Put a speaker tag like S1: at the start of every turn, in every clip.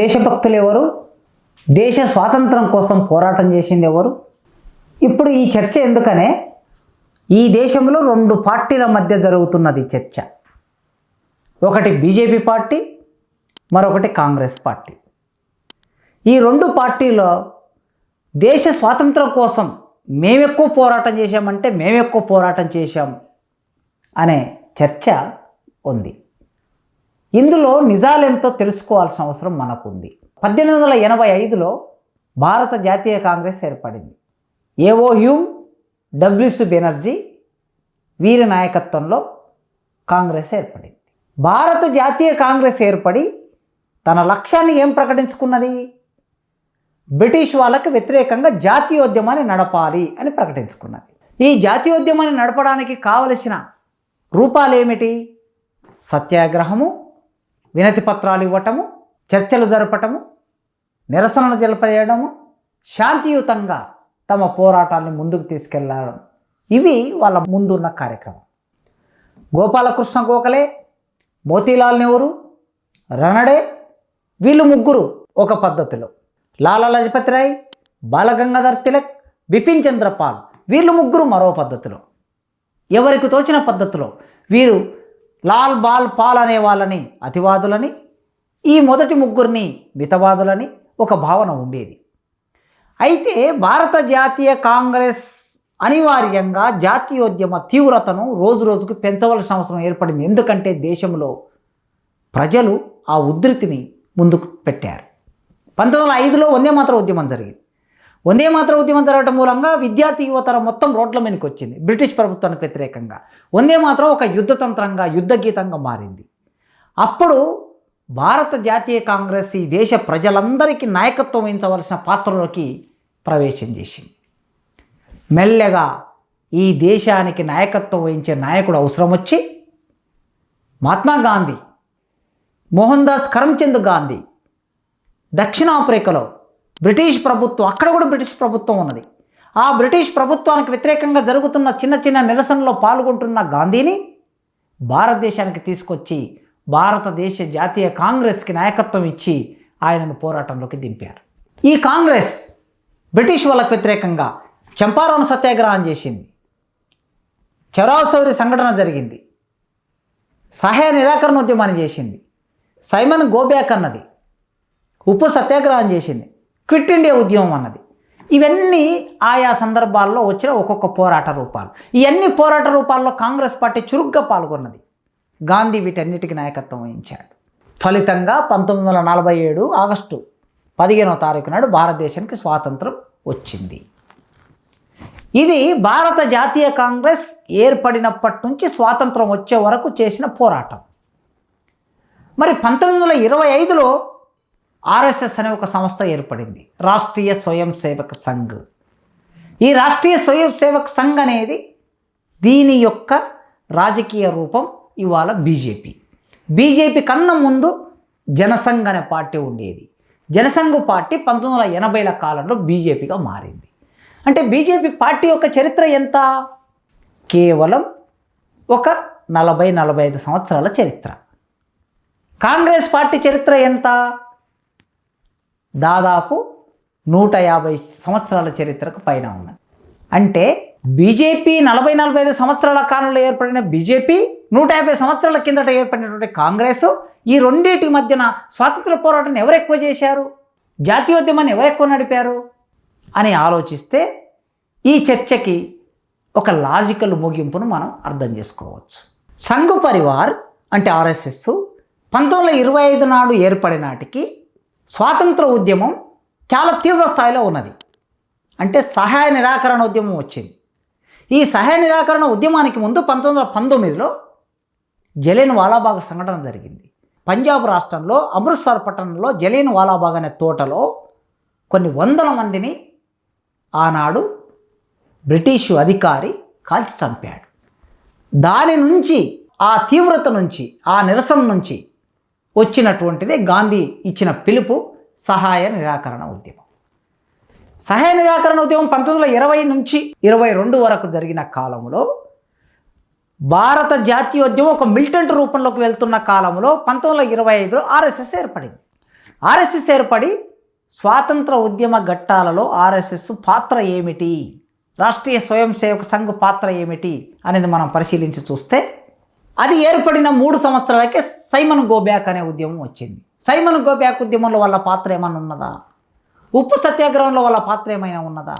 S1: దేశభక్తులు ఎవరు? దేశ స్వాతంత్రం కోసం పోరాటం చేసింది ఎవరు? ఇప్పుడు ఈ చర్చ ఎందుకనే? ఈ దేశంలో రెండు పార్టీల మధ్య జరుగుతున్నది చర్చ. ఒకటి బీజేపీ పార్టీ మరొకటి కాంగ్రెస్ పార్టీ. ఈ రెండు పార్టీలో దేశ స్వాతంత్రం కోసం మేమెక్కువ పోరాటం చేశామంటే మేమెక్కువ పోరాటం చేశాం అనే చర్చ ఉంది. ఇందులో నిజాలెంతో తెలుసుకోవాల్సిన అవసరం మనకుంది. పద్దెనిమిది వందల ఎనభై ఐదులో భారత జాతీయ కాంగ్రెస్ ఏర్పడింది. ఏఓ హ్యూమ్ డబ్ల్యూసు బెనర్జీ వీరి నాయకత్వంలో కాంగ్రెస్ ఏర్పడింది. భారత జాతీయ కాంగ్రెస్ ఏర్పడి తన లక్ష్యాన్ని ఏం ప్రకటించుకున్నది? బ్రిటిష్ వాళ్ళకి వ్యతిరేకంగా జాతీయోద్యమాన్ని నడపాలి అని ప్రకటించుకున్నది. ఈ జాతీయోద్యమాన్ని నడపడానికి కావలసిన రూపాలు ఏమిటి సత్యాగ్రహము వినతి పత్రాలు ఇవ్వటము చర్చలు జరపటము నిరసనలు జలపేయడము శాంతియుతంగా తమ పోరాటాన్ని ముందుకు తీసుకెళ్ళడం ఇవి వాళ్ళ ముందున్న కార్యక్రమం. గోపాలకృష్ణ గోఖలే మోతీలాల్ నెహ్రూ రణడే వీళ్ళు ముగ్గురు ఒక పద్ధతిలో. లాలా లజపతి రాయ్ బాలగంగాధర్ తిలక్ బిపిన్ చంద్రపాల్ వీళ్ళు ముగ్గురు మరో పద్ధతిలో. ఎవరికి తోచిన పద్ధతిలో వీరు లాల్ బాల్ పాల్ అనే వాళ్ళని అతివాదులని ఈ మొదటి ముగ్గురిని మితవాదులని ఒక భావన ఉండేది. అయితే భారత జాతీయ కాంగ్రెస్ అనివార్యంగా జాతీయోద్యమ తీవ్రతను రోజు రోజుకు పెంచవలసిన అవసరం ఏర్పడింది. ఎందుకంటే దేశంలో ప్రజలు ఆ ఉధృతిని ముందుకు పెట్టారు. పంతొమ్మిది వందల ఐదులో వందే మాత్ర ఉద్యమం జరిగింది. వందే మాత్ర ఉద్యమం జరగడం మూలంగా విద్యార్థి యువతర మొత్తం రోడ్ల మీదకి వచ్చింది. బ్రిటిష్ ప్రభుత్వానికి వ్యతిరేకంగా. వందే మాత్రం ఒక యుద్ధతంత్రంగా యుద్ధ గీతంగా మారింది. అప్పుడు భారత జాతీయ కాంగ్రెస్ ఈ దేశ ప్రజలందరికీ నాయకత్వం వహించవలసిన పాత్రలోకి ప్రవేశం చేసింది. మెల్లగా ఈ దేశానికి నాయకత్వం వహించే నాయకుడు అవసరం వచ్చి మహాత్మా గాంధీ మోహన్ దాస్ కరమ్చంద్ గాంధీ దక్షిణాఫ్రికాలో బ్రిటిష్ ప్రభుత్వం అక్కడ కూడా బ్రిటిష్ ప్రభుత్వం ఉన్నది. ఆ బ్రిటిష్ ప్రభుత్వానికి వ్యతిరేకంగా జరుగుతున్న చిన్న చిన్న నిరసనలో పాల్గొంటున్న గాంధీని భారతదేశానికి తీసుకొచ్చి భారతదేశ జాతీయ కాంగ్రెస్కి నాయకత్వం ఇచ్చి ఆయనను పోరాటంలోకి దింపారు. ఈ కాంగ్రెస్ బ్రిటిష్ వాళ్ళకు వ్యతిరేకంగా చంపారణ సత్యాగ్రహం చేసింది. చౌరాసౌరి సంఘటన జరిగింది. సహాయ నిరాకరణ ఉద్యమాన్ని చేసింది. సైమన్ గోబ్యాక్ అన్నది. ఉప్పు సత్యాగ్రహం చేసింది. క్విట్ ఇండియా ఉద్యమం అన్నది. ఇవన్నీ ఆయా సందర్భాల్లో వచ్చిన ఒక్కొక్క పోరాట రూపాలు. ఇవన్నీ పోరాట రూపాల్లో కాంగ్రెస్ పార్టీ చురుగ్గా పాల్గొన్నది. గాంధీ వీటన్నిటికీ నాయకత్వం వహించాడు. ఫలితంగా పంతొమ్మిది వందల నలభై ఏడు ఆగస్టు పదిహేనవ తారీఖు నాడు భారతదేశానికి స్వాతంత్రం వచ్చింది. ఇది భారత జాతీయ కాంగ్రెస్ ఏర్పడినప్పటి నుంచి స్వాతంత్రం వచ్చే వరకు చేసిన పోరాటం. మరి పంతొమ్మిది వందల ఇరవై ఐదులో ఆర్ఎస్ఎస్ అనే ఒక సంస్థ ఏర్పడింది. రాష్ట్రీయ స్వయం సేవక సంఘ్. ఈ రాష్ట్రీయ స్వయం సేవక్ సంఘ్ అనేది దీని యొక్క రాజకీయ రూపం ఇవాళ బీజేపీ. బీజేపీ కన్నా ముందు జనసంఘ్ అనే పార్టీ ఉండేది. జనసంఘ్ పార్టీ పంతొమ్మిది వందల ఎనభైల కాలంలో బీజేపీగా మారింది. అంటే బీజేపీ పార్టీ యొక్క చరిత్ర ఎంత? కేవలం ఒక నలభై నలభై ఐదు సంవత్సరాల చరిత్ర. కాంగ్రెస్ పార్టీ చరిత్ర ఎంత? దాదాపు నూట యాభై సంవత్సరాల చరిత్రకు పైన ఉన్నది. అంటే బీజేపీ నలభై నలభై ఐదు సంవత్సరాల కాలంలో ఏర్పడిన బీజేపీ నూట యాభై సంవత్సరాల కిందట ఏర్పడినటువంటి కాంగ్రెస్ ఈ రెండింటి మధ్యన స్వాతంత్ర పోరాటాన్ని ఎవరు ఎక్కువ చేశారు? జాతీయోద్యమాన్ని ఎవరు ఎక్కువ నడిపారు? అని ఆలోచిస్తే ఈ చర్చకి ఒక లాజికల్ ముగింపును మనం అర్థం చేసుకోవచ్చు. సంఘ్ పరివార్ అంటే ఆర్ఎస్ఎస్ పంతొమ్మిది వందల ఇరవై ఐదు నాడు ఏర్పడినాటికి స్వాతంత్ర ఉద్యమం చాలా తీవ్ర స్థాయిలో ఉన్నది. అంటే సహాయ నిరాకరణ ఉద్యమం వచ్చింది. ఈ సహాయ నిరాకరణ ఉద్యమానికి ముందు పంతొమ్మిది వందల పంతొమ్మిదిలో జలేన్ వాలాబాగ్ సంఘటన జరిగింది. పంజాబ్ రాష్ట్రంలో అమృత్సర్ పట్టణంలో జలేన్ వాలాబాగ్ అనే తోటలో కొన్ని వందల మందిని ఆనాడు బ్రిటిషు అధికారి కాల్చి చంపాడు. దాని నుంచి ఆ తీవ్రత నుంచి ఆ నిరసన నుంచి వచ్చినటువంటిదే గాంధీ ఇచ్చిన పిలుపు సహాయ నిరాకరణ ఉద్యమం. సహాయ నిరాకరణ ఉద్యమం పంతొమ్మిది వందల ఇరవై నుంచి ఇరవై రెండు వరకు జరిగిన కాలంలో భారత జాతీయోద్యమం ఒక మిలిటెంట్ రూపంలోకి వెళ్తున్న కాలంలో పంతొమ్మిది వందల ఇరవై ఐదులో ఆర్ఎస్ఎస్ ఏర్పడింది. ఆర్ఎస్ఎస్ ఏర్పడి స్వాతంత్ర ఉద్యమ ఘట్టాలలో ఆర్ఎస్ఎస్ పాత్ర ఏమిటి? రాష్ట్రీయ స్వయం సేవక సంఘ్ పాత్ర ఏమిటి? అనేది మనం పరిశీలించి చూస్తే అది ఏర్పడిన మూడు సంవత్సరాలకే సైమన్ గోబ్యాక్ అనే ఉద్యమం వచ్చింది. సైమన్ గోబ్యాక్ ఉద్యమంలో వాళ్ళ పాత్ర ఏమైనా ఉన్నదా? ఉప్పు సత్యాగ్రహంలో వాళ్ళ పాత్ర ఏమైనా ఉన్నదా?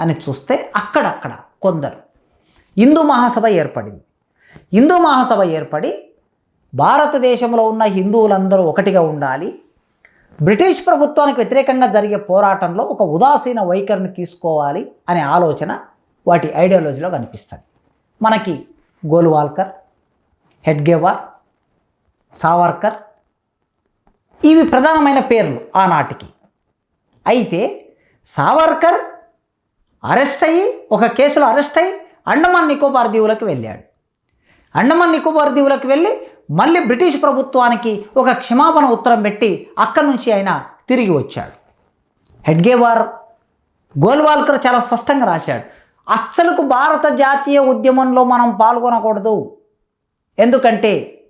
S1: అని చూస్తే అక్కడక్కడ కొందరు. హిందూ మహాసభ ఏర్పడింది. హిందూ మహాసభ ఏర్పడి భారతదేశంలో ఉన్న హిందువులందరూ ఒకటిగా ఉండాలి. బ్రిటిష్ ప్రభుత్వానికి వ్యతిరేకంగా జరిగే పోరాటంలో ఒక ఉదాసీన వైఖరిని తీసుకోవాలి అనే ఆలోచన వాటి ఐడియాలజీలో కనిపిస్తుంది. మనకి గోల్వాల్కర్ హెడ్గేవార్ సావర్కర్. ఇవి ప్రధానమైన పేర్లు ఆనాటికి. అయితే సావర్కర్ అరెస్ట్ అయ్యి ఒక కేసులో అరెస్ట్ అయ్యి అండమాన్ నికోబార్ దీవులకు వెళ్ళాడు. అండమాన్ నికోబార్ దీవులకు వెళ్ళి మళ్ళీ బ్రిటిష్ ప్రభుత్వానికి ఒక క్షమాపణ ఉత్తరం పెట్టి అక్కడి నుంచి ఆయన తిరిగి వచ్చాడు. హెడ్గేవార్ గోల్వాల్కర్ చాలా స్పష్టంగా రాశాడు. అస్సలకు భారత జాతీయ ఉద్యమంలో మనం పాల్గొనకూడదు. ఎందుకంటే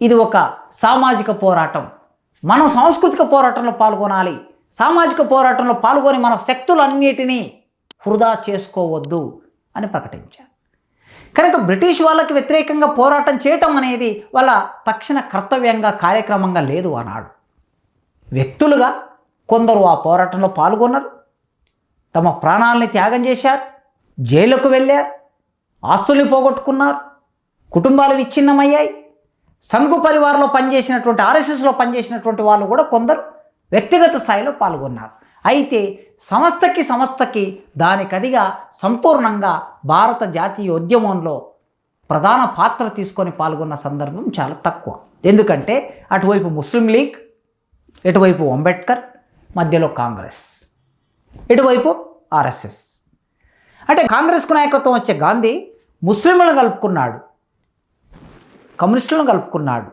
S1: ఇది ఒక సామాజిక పోరాటం. మనం సాంస్కృతిక పోరాటంలో పాల్గొనాలి. సామాజిక పోరాటంలో పాల్గొని మన శక్తులన్నిటినీ వృధా చేసుకోవద్దు అని ప్రకటించారు. కనుక బ్రిటిష్ వాళ్ళకి వ్యతిరేకంగా పోరాటం చేయటం అనేది వాళ్ళ తక్షణ కర్తవ్యంగా కార్యక్రమంగా లేదు అన్నాడు వ్యక్తులుగా కొందరు ఆ పోరాటంలో పాల్గొన్నారు. తమ ప్రాణాలని త్యాగం చేశారు. జైలుకు వెళ్ళారు ఆస్తుల్ని పోగొట్టుకున్నారు కుటుంబాలు విచ్ఛిన్నమయ్యాయి. సంఘు పరివారంలో పనిచేసినటువంటి ఆర్ఎస్ఎస్లో పనిచేసినటువంటి వాళ్ళు కూడా కొందరు వ్యక్తిగత స్థాయిలో పాల్గొన్నారు. అయితే సంస్థకి సంస్థకి దానికదిగా సంపూర్ణంగా భారత జాతీయ ఉద్యమంలో ప్రధాన పాత్ర తీసుకొని పాల్గొన్న సందర్భం చాలా తక్కువ. ఎందుకంటే అటువైపు ముస్లిం లీగ్ ఇటువైపు అంబేద్కర్ మధ్యలో కాంగ్రెస్ ఇటువైపు ఆర్ఎస్ఎస్. అంటే కాంగ్రెస్కు నాయకత్వం వచ్చే గాంధీ ముస్లింలను కలుపుకున్నాడు కమ్యూనిస్టులను కలుపుకున్నాడు.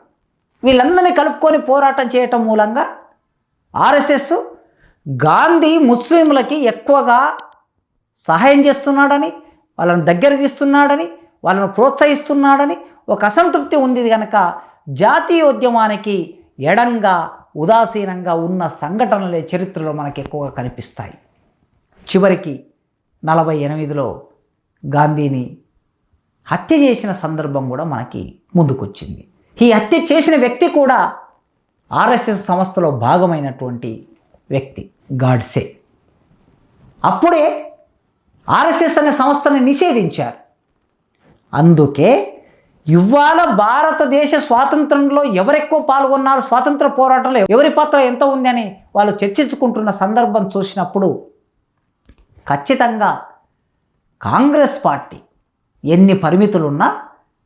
S1: వీళ్ళందరినీ కలుపుకొని పోరాటం చేయటం మూలంగా ఆర్ఎస్ఎస్ గాంధీ ముస్లింలకి ఎక్కువగా సహాయం చేస్తున్నాడని వాళ్ళని దగ్గర తీస్తున్నాడని వాళ్ళను ప్రోత్సహిస్తున్నాడని ఒక అసంతృప్తి ఉంది కనుక జాతీయోద్యమానికి ఎడంగా ఉదాసీనంగా ఉన్న సంఘటనలే చరిత్రలో మనకు ఎక్కువగా కనిపిస్తాయి. చివరికి నలభై ఎనిమిదిలో గాంధీని హత్య చేసిన సందర్భం కూడా మనకి ముందుకొచ్చింది. ఈ హత్య చేసిన వ్యక్తి కూడా ఆర్ఎస్ఎస్ సంస్థలో భాగమైనటువంటి వ్యక్తి గాడ్సే. అప్పుడే ఆర్ఎస్ఎస్ అనే సంస్థని నిషేధించారు. అందుకే ఇవాళ భారతదేశ స్వాతంత్రంలో ఎవరెక్కువ పాల్గొన్నారు? స్వాతంత్ర పోరాటంలో ఎవరి పాత్ర ఎంత ఉంది అని వాళ్ళు చర్చించుకుంటున్న సందర్భం చూసినప్పుడు ఖచ్చితంగా కాంగ్రెస్ పార్టీ ఎన్ని పరిమితులున్నా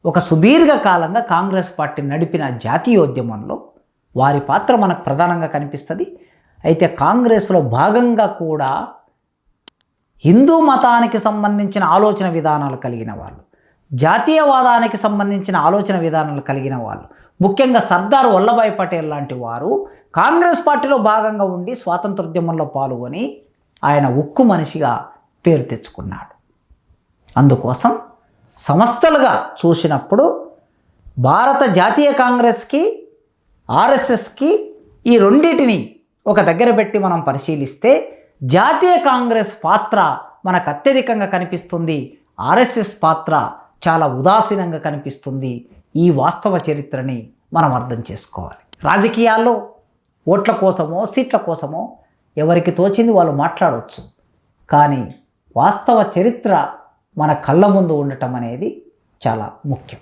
S1: ఒక సుదీర్ఘకాలంగా కాంగ్రెస్ పార్టీ నడిపిన జాతీయోద్యమంలో వారి పాత్ర మనకు ప్రధానంగా కనిపిస్తుంది. అయితే కాంగ్రెస్లో భాగంగా కూడా హిందూ మతానికి సంబంధించిన ఆలోచన విధానాలు కలిగిన వాళ్ళు జాతీయవాదానికి సంబంధించిన ఆలోచన విధానాలు కలిగిన వాళ్ళు ముఖ్యంగా సర్దార్ వల్లభాయ్ పటేల్ లాంటి వారు కాంగ్రెస్ పార్టీలో భాగంగా ఉండి స్వాతంత్రోద్యమంలో పాల్గొని ఆయన ఉక్కు మనిషిగా పేరు తెచ్చుకున్నాడు. అందుకోసం సంస్థలుగా చూసినప్పుడు భారత జాతీయ కాంగ్రెస్కి ఆర్ఎస్ఎస్కి ఈ రెండింటిని ఒక దగ్గర పెట్టి మనం పరిశీలిస్తే జాతీయ కాంగ్రెస్ పాత్ర మనకు అత్యధికంగా కనిపిస్తుంది. ఆర్ఎస్ఎస్ పాత్ర చాలా ఉదాసీనంగా కనిపిస్తుంది. ఈ వాస్తవ చరిత్రని మనం అర్థం చేసుకోవాలి. రాజకీయాల్లో ఓట్ల కోసమో సీట్ల కోసమో ఎవరికి తోచింది వాళ్ళు మాట్లాడవచ్చు. కానీ వాస్తవ చరిత్ర మన కళ్ళ ముందు ఉండటం అనేది చాలా ముఖ్యం.